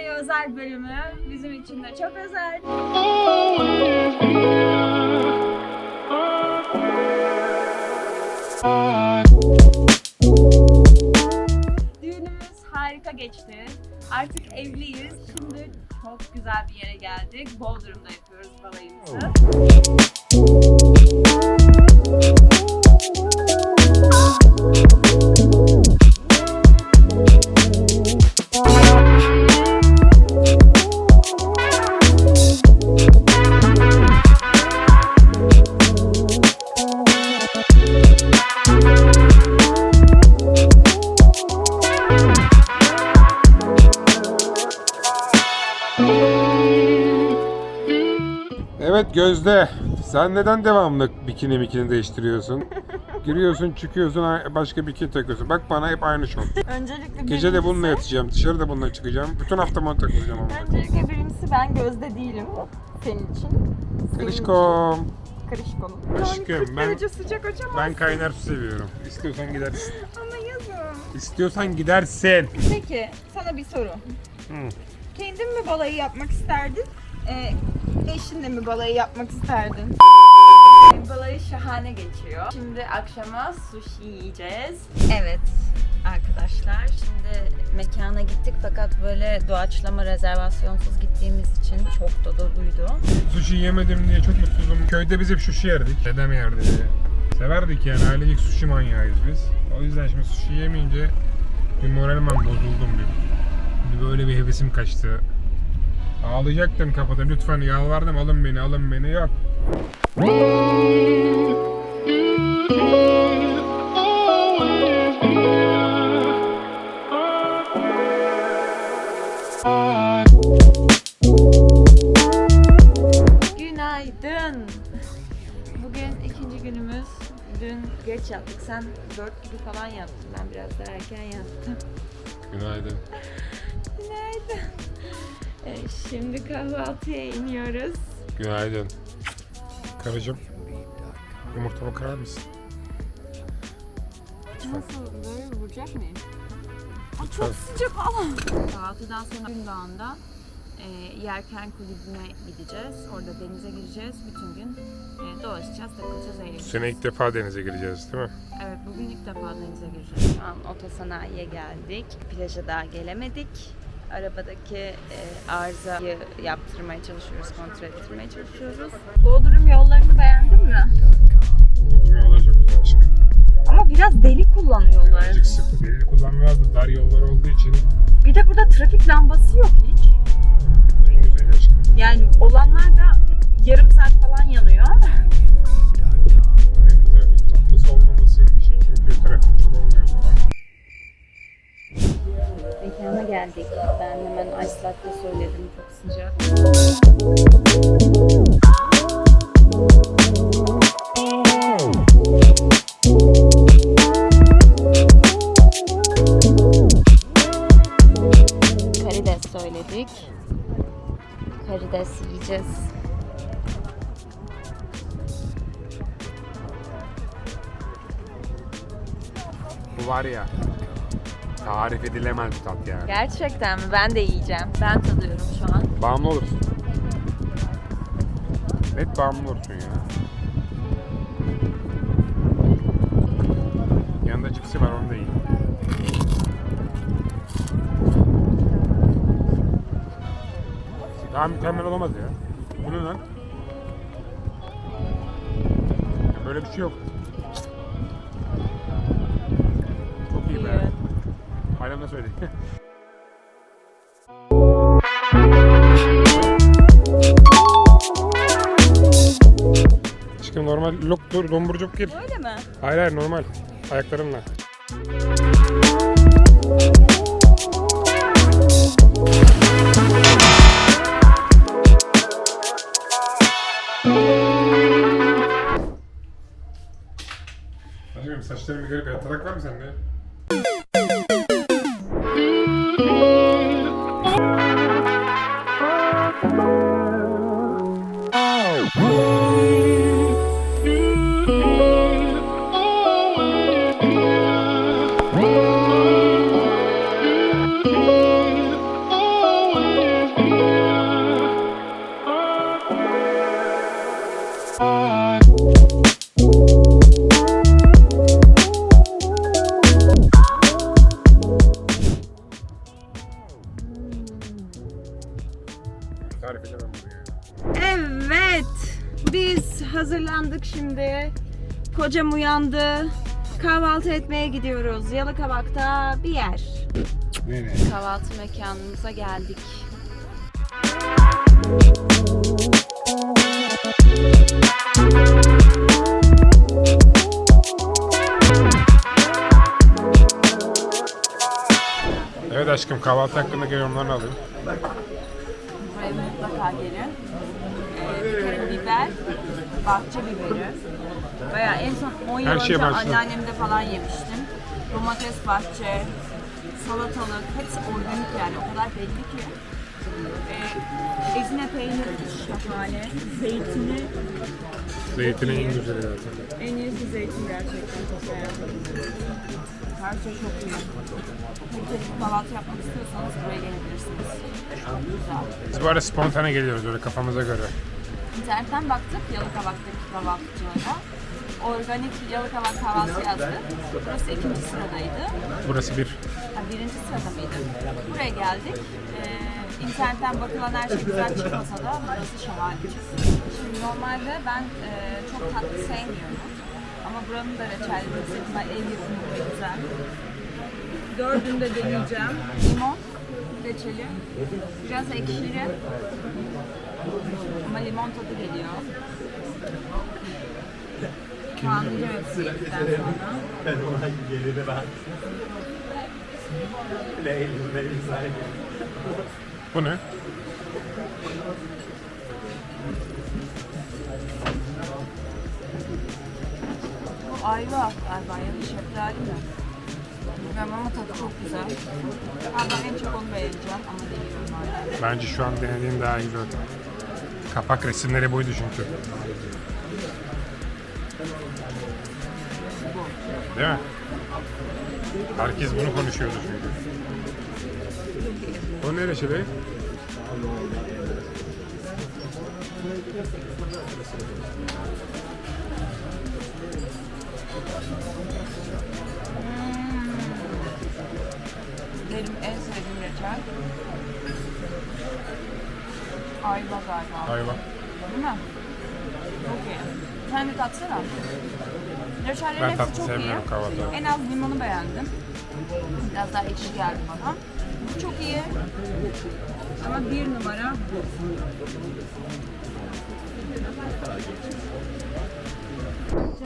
balayı özel bölümü bizim için de çok özel. Düğünümüz harika geçti. Artık evliyiz. Şimdi çok güzel bir yere geldik. Bodrum'da yapıyoruz balayımızı. Evet Gözde. Sen neden devamlı bikini mikini değiştiriyorsun? Giriyorsun, çıkıyorsun, başka bikini takıyorsun. Bak bana hep aynı şort. Öncelikle Gece de bununla yatacağım, dışarıda bununla çıkacağım. Bütün hafta bunu takılacağım ama. Öncelikle birincisi ben gözde değilim senin için. Senin Kırışkom. için. Kırışkonum. Aşkım, ben- derece sıcak açamaz. Ben kaynar su seviyorum. İstiyorsan gidersin. Ama yazın. İstiyorsan gidersin. Peki sana bir soru. Hı. Kendin mi balayı yapmak isterdin? Eşinle mi balayı yapmak isterdin? Balayı şahane geçiyor. Şimdi akşama sushi yiyeceğiz. Evet arkadaşlar şimdi mekana gittik fakat böyle doğaçlama rezervasyonsuz gittiğimiz için çok da doluydu. Sushi yemedim diye çok mutsuzum. Köyde biz hep sushi yerdik. Dedem yerdi. Severdik yani ailecek sushi manyağıyız biz. O yüzden şimdi sushi yemeyince bir moralim bozuldum bir. bir. Böyle bir hevesim kaçtı. Ağlayacaktım kapıda lütfen yalvardım alın beni alın beni yok. Günaydın. Bugün ikinci günümüz. Dün geç yattık. Sen 4 gibi falan yattın. Ben biraz daha erken yattım. Günaydın. Günaydın. Şimdi kahvaltıya iniyoruz. Günaydın. Karıcığım. Yumurtamı kırar mısın? Nasıl böyle vuracak mıyım? Aa, çok sıcak alan. Kahvaltıdan sonra gün doğanda e, Yerken Kulübü'ne gideceğiz. Orada denize gireceğiz. Bütün gün e, dolaşacağız, takılacağız, Bu eğleneceğiz. sene ilk defa denize gireceğiz değil mi? Evet bugün ilk defa denize gireceğiz. Şu an otosanayiye geldik. Plaja daha gelemedik. Arabadaki e, arızayı yaptırmaya çalışıyoruz, kontrol ettirmeye çalışıyoruz. Bodrum yollarını beğendin mi? Bodrum yolları çok güzel aşkım. Ama biraz deli kullanıyorlar. Birazcık sıkı değil. Kullanmıyor da dar yollar olduğu için Bir de burada trafik lambası yok hiç. en güzel aşkım. Yani olanlar da yarım saat falan yanıyor. Trafik lambası olmaması iyi bir şey çünkü geldik. Ben hemen ice latte söyledim. Çok sıcak. Karides söyledik. Karides yiyeceğiz. Bu var ya tarif edilemez bir tat yani. Gerçekten mi? Ben de yiyeceğim. Ben tadıyorum şu an. Bağımlı olursun. Net bağımlı olursun ya. Yanında cipsi var onu da yiyin. Daha mükemmel olamaz ya. Bu ne lan? Ya böyle bir şey yok. Hala nasıl öyle? Aşkım normal lok dur domburcuk gir. Öyle mi? Hayır hayır normal. Ayaklarınla. Aşkım saçlarımı görüp yatarak var mı sende? Evet. Biz hazırlandık şimdi. Kocam uyandı. Kahvaltı etmeye gidiyoruz. Yalıkavak'ta bir yer. Nereye? Kahvaltı mekanımıza geldik. Evet aşkım kahvaltı hakkındaki yorumlarını alayım. Buraya mutlaka gelin. Ee, karabiber, bahçe biberi. Bayağı en son 10 yıl Her önce anneannemde falan yemiştim. Domates bahçe, salatalık, hepsi organik yani o kadar belli ki. Ezine peyniri şahane, zeytini, Zeytinin en güzeli zaten. en iyisi zeytin gerçekten çok beğendim. Her şey çok iyi. Kaliteli kahvaltı yapmak istiyorsanız buraya gelebilirsiniz. Çok güzel. Biz bu arada spontane geliyoruz öyle kafamıza göre. İnternetten baktık Yalıkavak'taki kahvaltıcılara. Organik Yalıkavak kahvaltı yazdı. Burası ikinci sıradaydı. Burası bir. Ha, birinci sırada mıydı? Buraya geldik. Ee, internetten bakılan her şey güzel çıkmasa da burası şahane. Şimdi normalde ben e, çok tatlı sevmiyorum. Ama buranın da reçelleri yüksek ihtimal ev yapımı ve güzel. Dördünü de deneyeceğim. Limon reçeli. Biraz ekşili. Ama limon tadı geliyor. Hepsini yedikten sonra. Ben ona geride ben. Leylim benim saygım. Bu ne? Bu ayva galiba ya da şeftali mi? Bilmiyorum ama tadı çok güzel. Ben en çok onu beğeneceğim ama deniyorum hala. Bence şu an denediğim daha güzel. Kapak resimleri buydu çünkü. Değil mi? Herkes bunu konuşuyordu çünkü. O ne reçeli? Benim en sevdiğim reçel. Ayva galiba. Ayva. Değil mi? Çok iyi. Sen de tatsana. Reçellerin Ben hepsi tatlı çok iyi. sevmiyorum kahvaltıda. En az limonu beğendim. Biraz daha ekşi geldi bana. Çok iyi. Ama bir numara bu.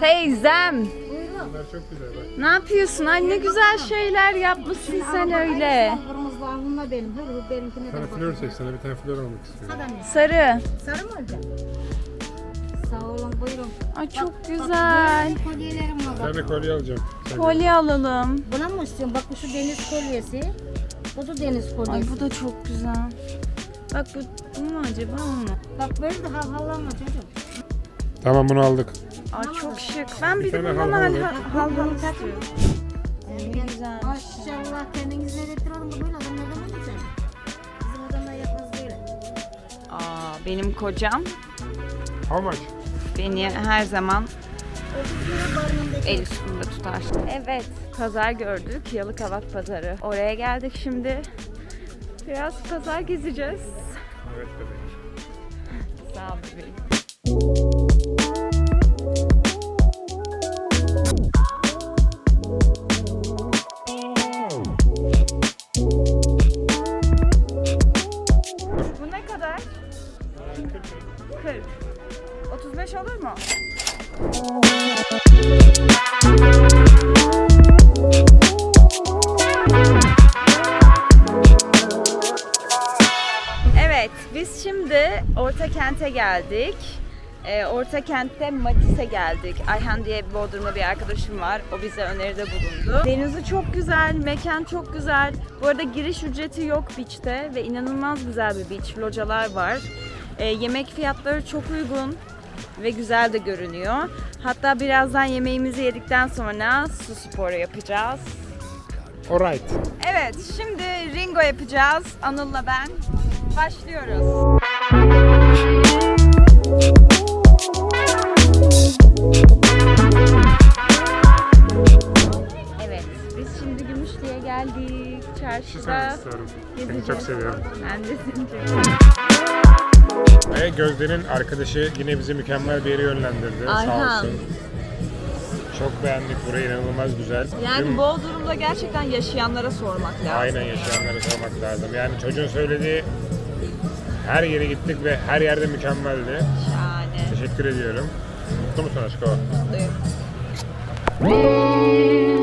Teyzem, Bunlar çok güzel bak. ne yapıyorsun? Ay ne güzel şeyler yapmışsın sen öyle. Kırmızı bununla benim. Hır hır benimkine de Sana bak. flör seç, sana bir tane flör almak istiyorum. Hadi anne. Sarı. Sarı mı olacak? Sağ olun buyurun. Ay çok Bak, güzel. böyle kolyelerim var Bir bak. tane kolye alacağım. Sen Kolye alalım. Buna mı istiyorsun? Bak bu şu deniz kolyesi. Bu da deniz kolyesi. Ay bu da çok güzel. Bak bu, bu mu acaba o mu? Bak böyle de havallama çocuğum. Tamam bunu aldık. Ay çok şık. Ben bir, Bir de bundan hal hal istiyorum. takın. güzel. Maşallah kendiniz öğretiyorum da böyle adamlardan mı güzel? Bizim adamlar yapmaz böyle. Aa, benim kocam How much? beni her zaman 30 lira barınımdaki. el üstünde tutar. Evet, pazar gördük. Yalıkavak pazarı. Oraya geldik şimdi. Biraz pazar gezeceğiz. Evet bebeğim. Sağ ol bebeğim. Orta Kent'e geldik. Ee, Orta Kent'te Matisse geldik. Ayhan diye Bodrum'da bir arkadaşım var. O bize öneride bulundu. Denizi çok güzel, mekan çok güzel. Bu arada giriş ücreti yok beach'te ve inanılmaz güzel bir beach. Localar var. Ee, yemek fiyatları çok uygun ve güzel de görünüyor. Hatta birazdan yemeğimizi yedikten sonra su sporu yapacağız. Alright. Evet, şimdi Ringo yapacağız. Anıl'la ben. Başlıyoruz. Şimdi Gümüşlü'ye geldik. Çarşıda. Seni çok seviyorum. Ben de seni çok Ve Gözde'nin arkadaşı yine bizi mükemmel bir yere yönlendirdi. Sağ olsun. Çok beğendik burayı, inanılmaz güzel. Yani Tüm- Bodrum'da gerçekten yaşayanlara sormak lazım. Aynen yaşayanlara sormak lazım. Yani çocuğun söylediği her yere gittik ve her yerde mükemmeldi. Şahane. Teşekkür ediyorum. Mutlu musun aşko? Mutluyum.